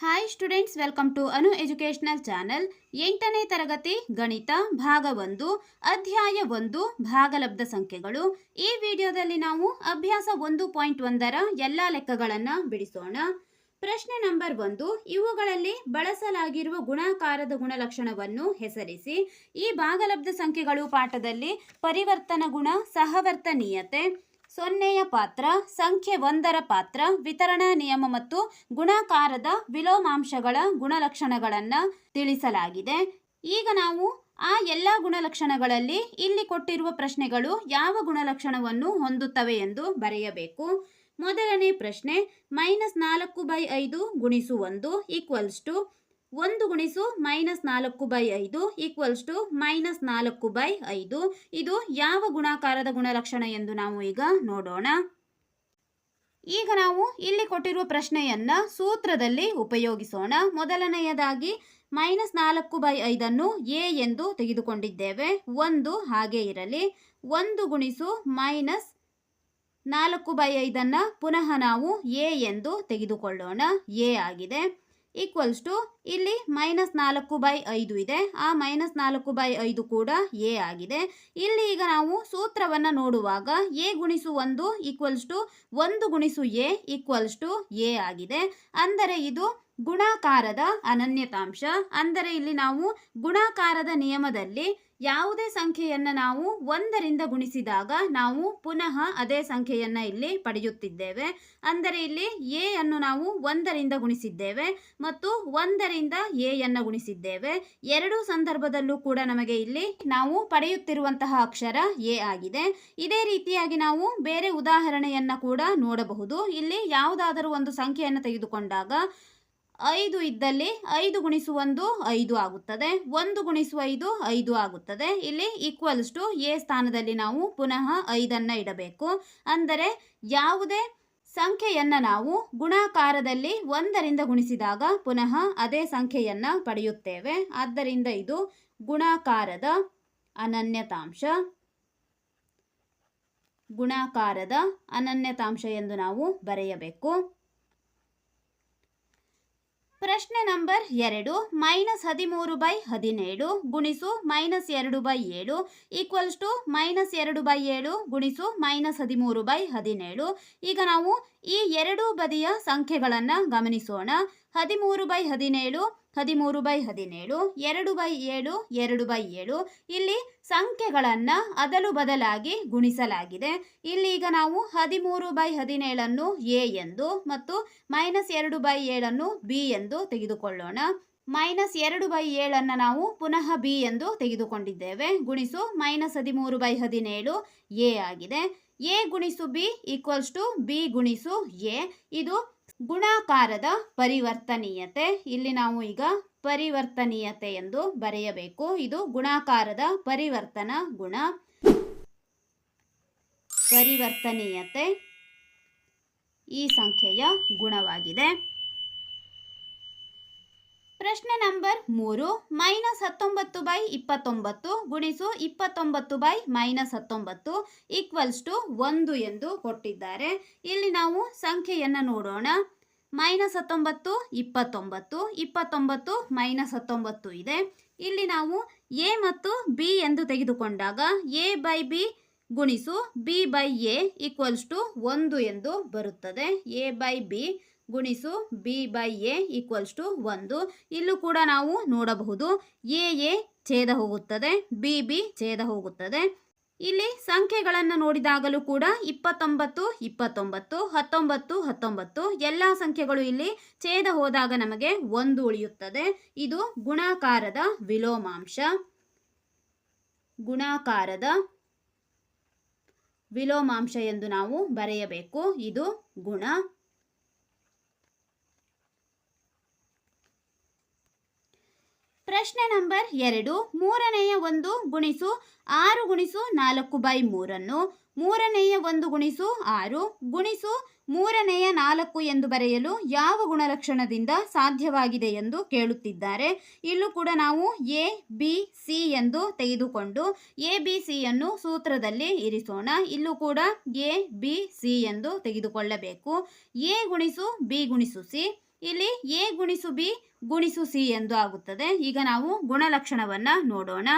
Hi students welcome to Anu educational channel ಎಂಟನೇ ತರಗತಿ, ಗಣಿತ, ಭಾಗ ಒಂದು, ಅಧ್ಯಾಯ ಒಂದು, ಭಾಗಲಬ್ಧ ಸಂಖ್ಯೆಗಳು. ಈ ವಿಡಿಯೋದಲ್ಲಿ ನಾವು ಅಭ್ಯಾಸ ಒಂದು ಪಾಯಿಂಟ್ ಒಂದರ ಎಲ್ಲ ಲೆಕ್ಕಗಳನ್ನು ಬಿಡಿಸೋಣ. ಪ್ರಶ್ನೆ ನಂಬರ್ ಒಂದು, ಇವುಗಳಲ್ಲಿ ಬಳಸಲಾಗಿರುವ ಗುಣಾಕಾರದ ಗುಣಲಕ್ಷಣವನ್ನು ಹೆಸರಿಸಿ. ಈ ಭಾಗಲಬ್ಧ ಸಂಖ್ಯೆಗಳು ಪಾಠದಲ್ಲಿ ಪರಿವರ್ತನ ಗುಣ ಸಹವರ್ತನೀಯತೆ ಸೊನ್ನೆಯ ಪಾತ್ರ, ಸಂಖ್ಯೆ ಒಂದರ ಪಾತ್ರ, ವಿತರಣಾ ನಿಯಮ ಮತ್ತು ಗುಣಾಕಾರದ ವಿಲೋಮಾಂಶಗಳ ಗುಣಲಕ್ಷಣಗಳನ್ನು ತಿಳಿಸಲಾಗಿದೆ. ಈಗ ನಾವು ಆ ಎಲ್ಲ ಗುಣಲಕ್ಷಣಗಳಲ್ಲಿ ಇಲ್ಲಿ ಕೊಟ್ಟಿರುವ ಪ್ರಶ್ನೆಗಳು ಯಾವ ಗುಣಲಕ್ಷಣವನ್ನು ಹೊಂದುತ್ತವೆ ಎಂದು ಬರೆಯಬೇಕು. ಮೊದಲನೇ ಪ್ರಶ್ನೆ, ಮೈನಸ್ ನಾಲ್ಕು ಬೈ ಐದು ಗುಣಿಸು ಒಂದು ಈಕ್ವಲ್ಸ್ ಟು ಒಂದು ಗುಣಿಸು ಮೈನಸ್ ನಾಲ್ಕು ಬೈ ಐದು ಈಕ್ವಲ್ಸ್ ಟು ಮೈನಸ್ ನಾಲ್ಕು ಬೈ ಐದು. ಇದು ಯಾವ ಗುಣಾಕಾರದ ಗುಣಲಕ್ಷಣ ಎಂದು ನಾವು ಈಗ ನೋಡೋಣ. ಈಗ ನಾವು ಇಲ್ಲಿ ಕೊಟ್ಟಿರುವ ಪ್ರಶ್ನೆಯನ್ನ ಸೂತ್ರದಲ್ಲಿ ಉಪಯೋಗಿಸೋಣ. ಮೊದಲನೆಯದಾಗಿ ಮೈನಸ್ ನಾಲ್ಕು ಬೈ ಐದನ್ನು ಎ ಎಂದು ತೆಗೆದುಕೊಂಡಿದ್ದೇವೆ. ಒಂದು ಹಾಗೆ ಇರಲಿ. ಒಂದು ಗುಣಿಸು ಮೈನಸ್ ನಾಲ್ಕು ಬೈ ಐದನ್ನು ಪುನಃ ನಾವು ಎ ಎಂದು ತೆಗೆದುಕೊಳ್ಳೋಣ. ಎ ಆಗಿದೆ. ಈಕ್ವಲ್ಸ್ ಟು ಇಲ್ಲಿ ಮೈನಸ್ ನಾಲ್ಕು ಬೈ ಐದು ಇದೆ. ಆ ಮೈನಸ್ ನಾಲ್ಕು ಬೈ ಐದು ಕೂಡ ಎ ಆಗಿದೆ. ಇಲ್ಲಿ ಈಗ ನಾವು ಸೂತ್ರವನ್ನು ನೋಡುವಾಗ ಎ ಗುಣಿಸು ಒಂದು ಈಕ್ವಲ್ಸ್ ಟು ಒಂದು ಗುಣಿಸು ಎ ಈಕ್ವಲ್ಸ್ ಟು ಎ ಆಗಿದೆ. ಅಂದರೆ ಇದು ಗುಣಾಕಾರದ ಅನನ್ಯತಾಂಶ. ಅಂದರೆ ಇಲ್ಲಿ ನಾವು ಗುಣಾಕಾರದ ನಿಯಮದಲ್ಲಿ ಯಾವುದೇ ಸಂಖ್ಯೆಯನ್ನು ನಾವು ಒಂದರಿಂದ ಗುಣಿಸಿದಾಗ ನಾವು ಪುನಃ ಅದೇ ಸಂಖ್ಯೆಯನ್ನು ಇಲ್ಲಿ ಪಡೆಯುತ್ತಿದ್ದೇವೆ. ಅಂದರೆ ಇಲ್ಲಿ ಎ ಅನ್ನು ನಾವು ಒಂದರಿಂದ ಗುಣಿಸಿದ್ದೇವೆ ಮತ್ತು ಒಂದರಿಂದ ಎ ಅನ್ನು ಗುಣಿಸಿದ್ದೇವೆ. ಎರಡು ಸಂದರ್ಭದಲ್ಲೂ ಕೂಡ ನಮಗೆ ಇಲ್ಲಿ ನಾವು ಪಡೆಯುತ್ತಿರುವಂತಹ ಅಕ್ಷರ ಎ ಆಗಿದೆ. ಇದೇ ರೀತಿಯಾಗಿ ನಾವು ಬೇರೆ ಉದಾಹರಣೆಯನ್ನು ಕೂಡ ನೋಡಬಹುದು. ಇಲ್ಲಿ ಯಾವುದಾದರೂ ಒಂದು ಸಂಖ್ಯೆಯನ್ನು ತೆಗೆದುಕೊಂಡಾಗ ಐದು ಇದ್ದಲ್ಲಿ ಐದು ಗುಣಿಸು ಒಂದು ಐದು ಆಗುತ್ತದೆ. ಒಂದು ಗುಣಿಸು ಐದು ಐದು ಆಗುತ್ತದೆ. ಇಲ್ಲಿ ಈಕ್ವಲ್ಸ್ ಟು ಎ ಸ್ಥಾನದಲ್ಲಿ ನಾವು ಪುನಃ ಐದನ್ನು ಇಡಬೇಕು. ಅಂದರೆ ಯಾವುದೇ ಸಂಖ್ಯೆಯನ್ನು ನಾವು ಗುಣಾಕಾರದಲ್ಲಿ ಒಂದರಿಂದ ಗುಣಿಸಿದಾಗ ಪುನಃ ಅದೇ ಸಂಖ್ಯೆಯನ್ನು ಪಡೆಯುತ್ತೇವೆ. ಆದ್ದರಿಂದ ಇದು ಗುಣಾಕಾರದ ಅನನ್ಯತಾಂಶ. ಗುಣಾಕಾರದ ಅನನ್ಯತಾಂಶ ಎಂದು ನಾವು ಬರೆಯಬೇಕು. ಪ್ರಶ್ನೆ ನಂಬರ್ ಎರಡು, ಮೈನಸ್ ಹದಿಮೂರು ಬೈ ಹದಿನೇಳು ಗುಣಿಸು ಮೈನಸ್ ಎರಡು ಬೈ ಏಳು ಈಕ್ವಲ್ಸ್ ಟು ಮೈನಸ್ ಎರಡು ಬೈ ಏಳು ಗುಣಿಸು ಮೈನಸ್ ಹದಿಮೂರು ಬೈ ಹದಿನೇಳು. ಈಗ ನಾವು ಈ ಎರಡೂ ಬದಿಯ ಸಂಖ್ಯೆಗಳನ್ನು ಗಮನಿಸೋಣ. ಹದಿಮೂರು ಬೈ ಹದಿನೇಳು ಹದಿಮೂರು ಬೈ ಹದಿನೇಳು, ಎರಡು ಬೈ ಏಳು, ಎರಡು ಬೈ ಏಳು. ಇಲ್ಲಿ ಸಂಖ್ಯೆಗಳನ್ನು ಅದಲು ಬದಲಾಗಿ ಗುಣಿಸಲಾಗಿದೆ. ಇಲ್ಲಿ ಈಗ ನಾವು ಹದಿಮೂರು ಬೈ ಹದಿನೇಳನ್ನು ಎ ಎಂದು ಮತ್ತು ಮೈನಸ್ ಎರಡು ಬೈ ಏಳನ್ನು ಬಿ ಎಂದು ತೆಗೆದುಕೊಳ್ಳೋಣ. ಮೈನಸ್ ಎರಡು ಬೈ ಏಳನ್ನು ನಾವು ಪುನಃ ಬಿ ಎಂದು ತೆಗೆದುಕೊಂಡಿದ್ದೇವೆ. ಗುಣಿಸು ಮೈನಸ್ ಹದಿಮೂರು ಬೈ ಹದಿನೇಳು ಎ ಆಗಿದೆ. ಎ ಗುಣಿಸು ಬಿ ಈಕ್ವಲ್ಸ್ ಟು ಬಿ ಗುಣಿಸು ಎ. ಇದು ಗುಣಾಕಾರದ ಪರಿವರ್ತನೀಯತೆ. ಇಲ್ಲಿ ನಾವು ಈಗ ಪರಿವರ್ತನೀಯತೆ ಎಂದು ಬರೆಯಬೇಕು. ಇದು ಗುಣಾಕಾರದ ಪರಿವರ್ತನ ಗುಣ. ಪರಿವರ್ತನೀಯತೆ ಈ ಸಂಖ್ಯೆಯ ಗುಣವಾಗಿದೆ. ಪ್ರಶ್ನೆ ನಂಬರ್ ಮೂರು ಮೈನಸ್ ಹತ್ತೊಂಬತ್ತು ಬೈ ಇಪ್ಪತ್ತೊಂಬತ್ತು ಗುಣಿಸು ಇಪ್ಪತ್ತೊಂಬತ್ತು ಬೈ ಮೈನಸ್ ಹತ್ತೊಂಬತ್ತು ಈಕ್ವಲ್ಸ್ ಟು ಒಂದು ಎಂದು ಕೊಟ್ಟಿದ್ದಾರೆ. ಇಲ್ಲಿ ನಾವು ಸಂಖ್ಯೆಯನ್ನು ನೋಡೋಣ. ಮೈನಸ್ ಹತ್ತೊಂಬತ್ತು, ಇಪ್ಪತ್ತೊಂಬತ್ತು ಇಪ್ಪತ್ತೊಂಬತ್ತು ಮೈನಸ್ ಹತ್ತೊಂಬತ್ತು ಇದೆ. ಇಲ್ಲಿ ನಾವು ಎ ಮತ್ತು ಬಿ ಎಂದು ತೆಗೆದುಕೊಂಡಾಗ ಎ ಬೈ ಬಿ ಗುಣಿಸು B by A equals to ಒಂದು ಎಂದು ಬರುತ್ತದೆ. ಎ ಬೈ ಬಿ ಗುಣಿಸು B by A equals to ಒಂದು. ಇಲ್ಲೂ ಕೂಡ ನಾವು ನೋಡಬಹುದು ಎ ಎ ಛೇದ ಹೋಗುತ್ತದೆ ಬಿ ಬಿ ಛೇದ ಹೋಗುತ್ತದೆ. ಇಲ್ಲಿ ಸಂಖ್ಯೆಗಳನ್ನು ನೋಡಿದಾಗಲೂ ಕೂಡ ಇಪ್ಪತ್ತೊಂಬತ್ತು ಇಪ್ಪತ್ತೊಂಬತ್ತು, ಹತ್ತೊಂಬತ್ತು ಹತ್ತೊಂಬತ್ತು ಎಲ್ಲ ಸಂಖ್ಯೆಗಳು ಇಲ್ಲಿ ಛೇದ ಹೋದಾಗ ನಮಗೆ ಒಂದು ಉಳಿಯುತ್ತದೆ. ಇದು ಗುಣಾಕಾರದ ವಿಲೋಮಾಂಶ. ಗುಣಾಕಾರದ ವಿಲೋಮಾಂಶ ಎಂದು ನಾವು ಬರೆಯಬೇಕು. ಇದು ಗುಣ. ಪ್ರಶ್ನೆ ನಂಬರ್ ಎರಡು. ಮೂರನೆಯ ಒಂದು ಗುಣಿಸು ಆರು ಗುಣಿಸು ನಾಲ್ಕು ಬೈ ಮೂರನ್ನು. ಮೂರನೆಯ ಒಂದು ಗುಣಿಸು ಆರು. ಗುಣಿಸು ಮೂರನೆಯ ನಾಲ್ಕು ಎಂದು ಬರೆಯಲು ಯಾವ ಗುಣಲಕ್ಷಣದಿಂದ ಸಾಧ್ಯವಾಗಿದೆ ಎಂದು ಕೇಳುತ್ತಿದ್ದಾರೆ. ಇಲ್ಲೂ ಕೂಡ ನಾವು ಎ, ಬಿ, ಸಿ ಎಂದು ತೆಗೆದುಕೊಂಡು ಎ, ಬಿ ಸಿಯನ್ನು ಸೂತ್ರದಲ್ಲಿ ಇರಿಸೋಣ. ಇಲ್ಲೂ ಕೂಡ ಎ, ಬಿ, ಸಿ ಎಂದು ತೆಗೆದುಕೊಳ್ಳಬೇಕು. ಎ ಗುಣಿಸು ಬಿ ಗುಣಿಸು ಸಿ. ಇಲ್ಲಿ ಎ ಗುಣಿಸು ಬಿ ಗುಣಿಸು ಸಿ ಎಂದು ಆಗುತ್ತದೆ. ಈಗ ನಾವು ಗುಣಲಕ್ಷಣವನ್ನು ನೋಡೋಣ.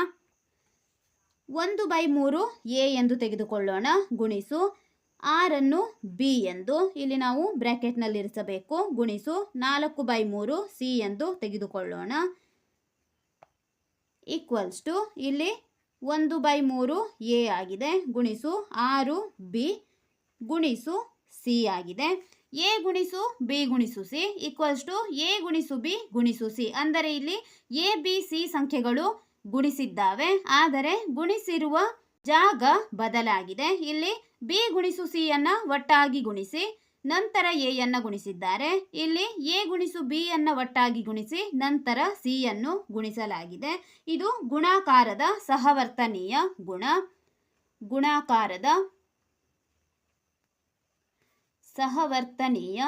ಒಂದು ಬೈ ಮೂರು ಎ ಎಂದು ತೆಗೆದುಕೊಳ್ಳೋಣ. ಗುಣಿಸು ಆರನ್ನು ಬಿ ಎಂದು. ಇಲ್ಲಿ ನಾವು ಬ್ರ್ಯಾಕೆಟ್ನಲ್ಲಿರಿಸಬೇಕು ಗುಣಿಸು ನಾಲ್ಕು ಬೈ ಮೂರು ಸಿ ಎಂದು ತೆಗೆದುಕೊಳ್ಳೋಣ. ಈಕ್ವಲ್ಸ್ ಟು ಇಲ್ಲಿ ಒಂದು ಬೈ ಮೂರು ಎ ಆಗಿದೆ. ಗುಣಿಸು ಆರು ಬಿ ಗುಣಿಸು ಸಿ ಆಗಿದೆ. ಎ ಗುಣಿಸು ಬಿ ಗುಣಿಸು ಸಿ ಈಕ್ವಲ್ಸ್ ಟು ಎ ಗುಣಿಸು ಬಿ ಗುಣಿಸು ಸಿ ಅಂದರೆ ಇಲ್ಲಿ ಎ ಬಿ ಸಿ ಸಂಖ್ಯೆಗಳು ಗುಣಿಸಿದ್ದಾವೆ. ಆದರೆ ಗುಣಿಸಿರುವ ಜಾಗ ಬದಲಾಗಿದೆ. ಇಲ್ಲಿ ಬಿ ಗುಣಿಸು ಸಿಯನ್ನು ಒಟ್ಟಾಗಿ ಗುಣಿಸಿ, ನಂತರ ಎಯನ್ನು ಗುಣಿಸಿದ್ದಾರೆ. ಇಲ್ಲಿ ಎ ಗುಣಿಸು ಬಿ ಅನ್ನ ಒಟ್ಟಾಗಿ ಗುಣಿಸಿ, ನಂತರ ಸಿ ಅನ್ನು ಗುಣಿಸಲಾಗಿದೆ. ಇದು ಗುಣಾಕಾರದ ಸಹವರ್ತನೀಯ ಗುಣ. ಗುಣಾಕಾರದ ಸಹವರ್ತನೀಯ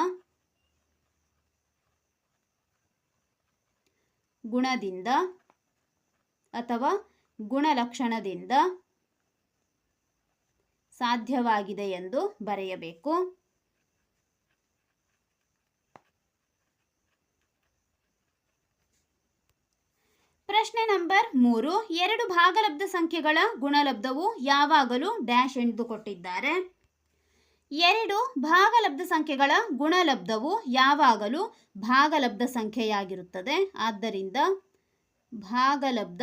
ಗುಣದಿಂದ ಅಥವಾ ಗುಣಲಕ್ಷಣದಿಂದ ಸಾಧ್ಯವಾಗಿದೆ ಎಂದು ಬರೆಯಬೇಕು. ಪ್ರಶ್ನೆ ನಂಬರ್ ಮೂರು. ಎರಡು ಭಾಗಲಬ್ಧ ಸಂಖ್ಯೆಗಳ ಗುಣಲಬ್ಧವು ಯಾವಾಗಲೂ ಡ್ಯಾಶ್ ಎಂದು ಕೊಟ್ಟಿದ್ದಾರೆ. ಎರಡು ಭಾಗಲಬ್ಧ ಸಂಖ್ಯೆಗಳ ಗುಣಲಬ್ಧವು ಯಾವಾಗಲೂ ಭಾಗಲಬ್ಧ ಸಂಖ್ಯೆಯಾಗಿರುತ್ತದೆ. ಆದ್ದರಿಂದ ಭಾಗಲಬ್ಧ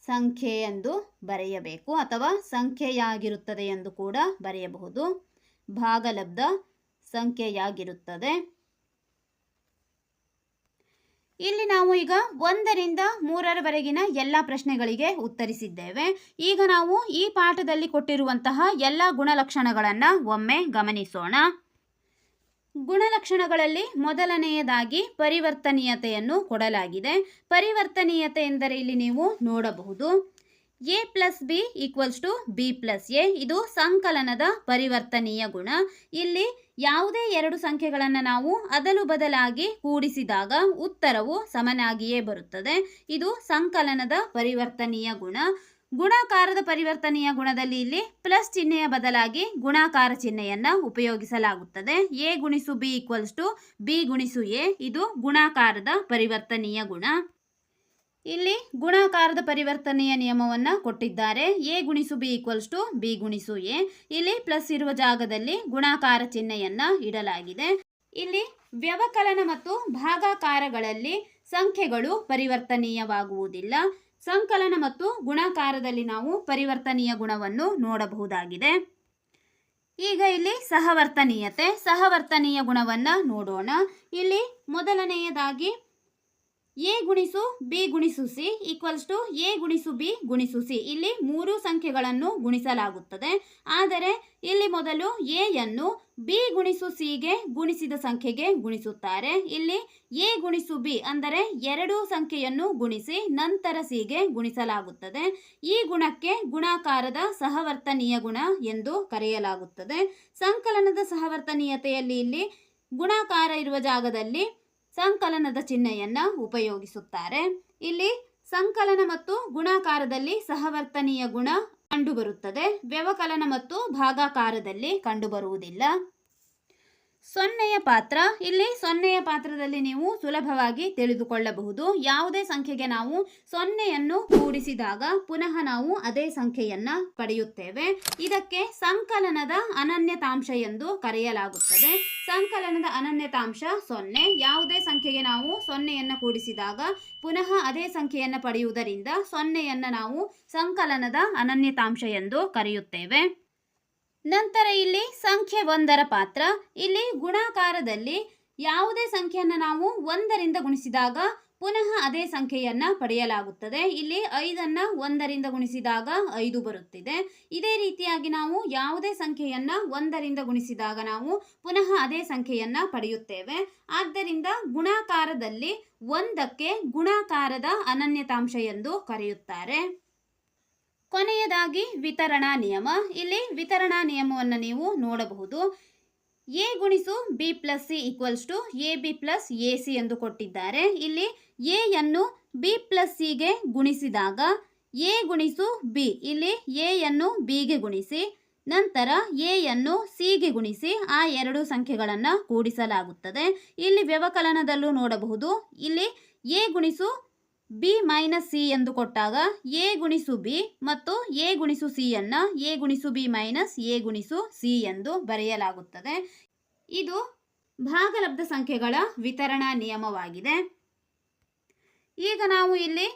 ಸಂಖ್ಯೆ ಎಂದು ಬರೆಯಬೇಕು ಅಥವಾ ಸಂಖ್ಯೆಯಾಗಿರುತ್ತದೆ ಎಂದು ಕೂಡ ಬರೆಯಬಹುದು. ಭಾಗಲಬ್ಧ ಸಂಖ್ಯೆಯಾಗಿರುತ್ತದೆ. ಇಲ್ಲಿ ನಾವು ಈಗ ಒಂದರಿಂದ ಮೂರರವರೆಗಿನ ಎಲ್ಲ ಪ್ರಶ್ನೆಗಳಿಗೆ ಉತ್ತರಿಸಿದ್ದೇವೆ. ಈಗ ನಾವು ಈ ಪಾಠದಲ್ಲಿ ಕೊಟ್ಟಿರುವಂತಹ ಎಲ್ಲ ಗುಣಲಕ್ಷಣಗಳನ್ನು ಒಮ್ಮೆ ಗಮನಿಸೋಣ. ಗುಣಲಕ್ಷಣಗಳಲ್ಲಿ ಮೊದಲನೆಯದಾಗಿ ಪರಿವರ್ತನೀಯತೆಯನ್ನು ಕೊಡಲಾಗಿದೆ. ಪರಿವರ್ತನೀಯತೆ ಎಂದರೆ ಇಲ್ಲಿ ನೀವು ನೋಡಬಹುದು. A plus B equals to B plus A. ಇದು ಸಂಕಲನದ ಪರಿವರ್ತನೀಯ ಗುಣ. ಇಲ್ಲಿ ಯಾವುದೇ ಎರಡು ಸಂಖ್ಯೆಗಳನ್ನು ನಾವು ಅದಲು ಬದಲಾಗಿ ಕೂಡಿಸಿದಾಗ ಉತ್ತರವು ಸಮನಾಗಿಯೇ ಬರುತ್ತದೆ. ಇದು ಸಂಕಲನದ ಪರಿವರ್ತನೀಯ ಗುಣ. ಗುಣಾಕಾರದ ಪರಿವರ್ತನೀಯ ಗುಣದಲ್ಲಿ ಇಲ್ಲಿ ಪ್ಲಸ್ ಚಿಹ್ನೆಯ ಬದಲಾಗಿ ಗುಣಾಕಾರ ಚಿಹ್ನೆಯನ್ನು ಉಪಯೋಗಿಸಲಾಗುತ್ತದೆ. ಎ ಗುಣಿಸು ಬಿ ಈಕ್ವಲ್ಸ್ ಟು ಬಿ ಗುಣಿಸು ಎ. ಇದು ಗುಣಾಕಾರದ ಪರಿವರ್ತನೀಯ ಗುಣ. ಇಲ್ಲಿ ಗುಣಾಕಾರದ ಪರಿವರ್ತನೆಯ ನಿಯಮವನ್ನು ಕೊಟ್ಟಿದ್ದಾರೆ. ಎ ಗುಣಿಸು ಬಿ ಈಕ್ವಲ್ಸ್ ಟು ಬಿ ಗುಣಿಸು ಎ. ಇಲ್ಲಿ ಪ್ಲಸ್ ಇರುವ ಜಾಗದಲ್ಲಿ ಗುಣಾಕಾರ ಚಿಹ್ನೆಯನ್ನ ಇಡಲಾಗಿದೆ. ಇಲ್ಲಿ ವ್ಯವಕಲನ ಮತ್ತು ಭಾಗಾಕಾರಗಳಲ್ಲಿ ಸಂಖ್ಯೆಗಳು ಪರಿವರ್ತನೀಯವಾಗುವುದಿಲ್ಲ. ಸಂಕಲನ ಮತ್ತು ಗುಣಾಕಾರದಲ್ಲಿ ನಾವು ಪರಿವರ್ತನೀಯ ಗುಣವನ್ನು ನೋಡಬಹುದಾಗಿದೆ. ಈಗ ಇಲ್ಲಿ ಸಹವರ್ತನೀಯತೆ. ಸಹವರ್ತನೀಯ ಗುಣವನ್ನು ನೋಡೋಣ. ಇಲ್ಲಿ ಮೊದಲನೆಯದಾಗಿ ಎ ಗುಣಿಸು ಬಿ ಗುಣಿಸು ಸಿ ಈಕ್ವಲ್ಸ್ ಟು ಎ ಗುಣಿಸು ಬಿ ಗುಣಿಸು ಸಿ ಇಲ್ಲಿ ಮೂರು ಸಂಖ್ಯೆಗಳನ್ನು ಗುಣಿಸಲಾಗುತ್ತದೆ. ಆದರೆ ಇಲ್ಲಿ ಮೊದಲು ಎಯನ್ನು ಬಿ ಗುಣಿಸು ಸಿಗೆ ಗುಣಿಸಿದ ಸಂಖ್ಯೆಗೆ ಗುಣಿಸುತ್ತಾರೆ. ಇಲ್ಲಿ ಎ ಗುಣಿಸು ಬಿ ಅಂದರೆ ಎರಡು ಸಂಖ್ಯೆಯನ್ನು ಗುಣಿಸಿ ನಂತರ ಸಿಗೆ ಗುಣಿಸಲಾಗುತ್ತದೆ. ಈ ಗುಣಕ್ಕೆ ಗುಣಾಕಾರದ ಸಹವರ್ತನೀಯ ಗುಣ ಎಂದು ಕರೆಯಲಾಗುತ್ತದೆ. ಸಂಕಲನದ ಸಹವರ್ತನೀಯತೆಯಲ್ಲಿ ಇಲ್ಲಿ ಗುಣಾಕಾರ ಇರುವ ಜಾಗದಲ್ಲಿ ಸಂಕಲನದ ಚಿಹ್ನೆಯನ್ನು ಉಪಯೋಗಿಸುತ್ತಾರೆ. ಇಲ್ಲಿ ಸಂಕಲನ ಮತ್ತು ಗುಣಾಕಾರದಲ್ಲಿ ಸಹವರ್ತನೀಯ ಗುಣ ಕಂಡುಬರುತ್ತದೆ. ವ್ಯವಕಲನ ಮತ್ತು ಭಾಗಾಕಾರದಲ್ಲಿ ಕಂಡುಬರುವುದಿಲ್ಲ. ಸೊನ್ನೆಯ ಪಾತ್ರ. ಇಲ್ಲಿ ಸೊನ್ನೆಯ ಪಾತ್ರದಲ್ಲಿ ನೀವು ಸುಲಭವಾಗಿ ತಿಳಿದುಕೊಳ್ಳಬಹುದು. ಯಾವುದೇ ಸಂಖ್ಯೆಗೆ ನಾವು ಸೊನ್ನೆಯನ್ನು ಕೂಡಿಸಿದಾಗ ಪುನಃ ನಾವು ಅದೇ ಸಂಖ್ಯೆಯನ್ನ ಪಡೆಯುತ್ತೇವೆ. ಇದಕ್ಕೆ ಸಂಕಲನದ ಅನನ್ಯತಾಂಶ ಎಂದು ಕರೆಯಲಾಗುತ್ತದೆ. ಸಂಕಲನದ ಅನನ್ಯತಾಂಶ ಸೊನ್ನೆ. ಯಾವುದೇ ಸಂಖ್ಯೆಗೆ ನಾವು ಸೊನ್ನೆಯನ್ನು ಕೂಡಿಸಿದಾಗ ಪುನಃ ಅದೇ ಸಂಖ್ಯೆಯನ್ನು ಪಡೆಯುವುದರಿಂದ ಸೊನ್ನೆಯನ್ನು ನಾವು ಸಂಕಲನದ ಅನನ್ಯತಾಂಶ ಎಂದು ಕರೆಯುತ್ತೇವೆ. ನಂತರ ಇಲ್ಲಿ ಸಂಖ್ಯೆ ಒಂದರ ಪಾತ್ರ. ಇಲ್ಲಿ ಗುಣಾಕಾರದಲ್ಲಿ ಯಾವುದೇ ಸಂಖ್ಯೆಯನ್ನು ನಾವು ಒಂದರಿಂದ ಗುಣಿಸಿದಾಗ ಪುನಃ ಅದೇ ಸಂಖ್ಯೆಯನ್ನು ಪಡೆಯಲಾಗುತ್ತದೆ. ಇಲ್ಲಿ ಐದನ್ನು ಒಂದರಿಂದ ಗುಣಿಸಿದಾಗ ಐದು ಬರುತ್ತಿದೆ. ಇದೇ ರೀತಿಯಾಗಿ ನಾವು ಯಾವುದೇ ಸಂಖ್ಯೆಯನ್ನು ಒಂದರಿಂದ ಗುಣಿಸಿದಾಗ ನಾವು ಪುನಃ ಅದೇ ಸಂಖ್ಯೆಯನ್ನು ಪಡೆಯುತ್ತೇವೆ. ಆದ್ದರಿಂದ ಗುಣಾಕಾರದಲ್ಲಿ ಒಂದಕ್ಕೆ ಗುಣಾಕಾರದ ಅನನ್ಯತಾಂಶ ಎಂದು ಕರೆಯುತ್ತಾರೆ. ಕೊನೆಯದಾಗಿ ವಿತರಣಾ ನಿಯಮ. ಇಲ್ಲಿ ವಿತರಣಾ ನಿಯಮವನ್ನು ನೀವು ನೋಡಬಹುದು. ಎ ಗುಣಿಸು B plus C equals to A B plus A C ಎಂದು ಕೊಟ್ಟಿದ್ದಾರೆ. ಇಲ್ಲಿ ಎ ಯನ್ನು ಬಿ ಪ್ಲಸ್ ಸಿಗೆ ಗುಣಿಸಿದಾಗ ಎ ಗುಣಿಸು ಬಿ. ಇಲ್ಲಿ ಎ ಯನ್ನು ಬಿಗೆ ಗುಣಿಸಿ, ನಂತರ ಎಯನ್ನು ಸಿಗೆ ಗುಣಿಸಿ ಆ ಎರಡು ಸಂಖ್ಯೆಗಳನ್ನು ಕೂಡಿಸಲಾಗುತ್ತದೆ. ಇಲ್ಲಿ ವ್ಯವಕಲನದಲ್ಲೂ ನೋಡಬಹುದು. ಇಲ್ಲಿ ಎ ಗುಣಿಸು ಬಿ ಮೈನಸ್ ಸಿ ಎಂದು ಕೊಟ್ಟಾಗ ಎ ಗುಣಿಸು ಬಿ ಮತ್ತು ಎ ಗುಣಿಸು ಸಿಯನ್ನು ಎ ಗುಣಿಸು ಬಿ ಮೈನಸ್ ಎ ಗುಣಿಸು ಸಿ ಎಂದು ಬರೆಯಲಾಗುತ್ತದೆ. ಇದು ಭಾಗಲಬ್ಧ ಸಂಖ್ಯೆಗಳ ವಿತರಣಾ ನಿಯಮವಾಗಿದೆ. ಈಗ ನಾವು ಇಲ್ಲಿ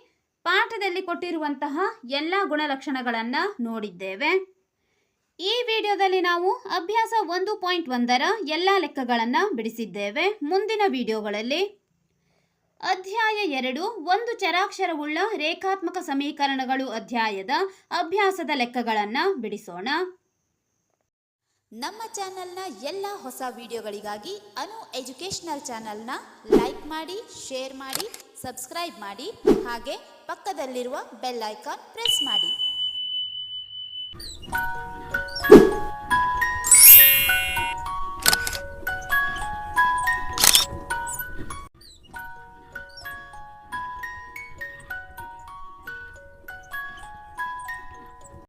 ಪಾಠದಲ್ಲಿ ಕೊಟ್ಟಿರುವಂತಹ ಎಲ್ಲ ಗುಣಲಕ್ಷಣಗಳನ್ನು ನೋಡಿದ್ದೇವೆ. ಈ ವಿಡಿಯೋದಲ್ಲಿ ನಾವು ಅಭ್ಯಾಸ ಒಂದು ಪಾಯಿಂಟ್ ಒಂದರ ಎಲ್ಲ ಲೆಕ್ಕಗಳನ್ನು ಬಿಡಿಸಿದ್ದೇವೆ. ಮುಂದಿನ ವಿಡಿಯೋಗಳಲ್ಲಿ ಅಧ್ಯಾಯ ಎರಡು, ಒಂದು ಚರಾಕ್ಷರವುಳ್ಳ ರೇಖಾತ್ಮಕ ಸಮೀಕರಣಗಳು ಅಧ್ಯಾಯದ ಅಭ್ಯಾಸದ ಲೆಕ್ಕಗಳನ್ನು ಬಿಡಿಸೋಣ. ನಮ್ಮ ಚಾನೆಲ್ನ ಎಲ್ಲ ಹೊಸ ವಿಡಿಯೋಗಳಿಗಾಗಿ ಅನು ಎಜುಕೇಷನಲ್ ಚಾನೆಲ್ನ ಲೈಕ್ ಮಾಡಿ, ಶೇರ್ ಮಾಡಿ, ಸಬ್ಸ್ಕ್ರೈಬ್ ಮಾಡಿ, ಹಾಗೆ ಪಕ್ಕದಲ್ಲಿರುವ ಬೆಲ್ ಐಕಾನ್ ಪ್ರೆಸ್ ಮಾಡಿ.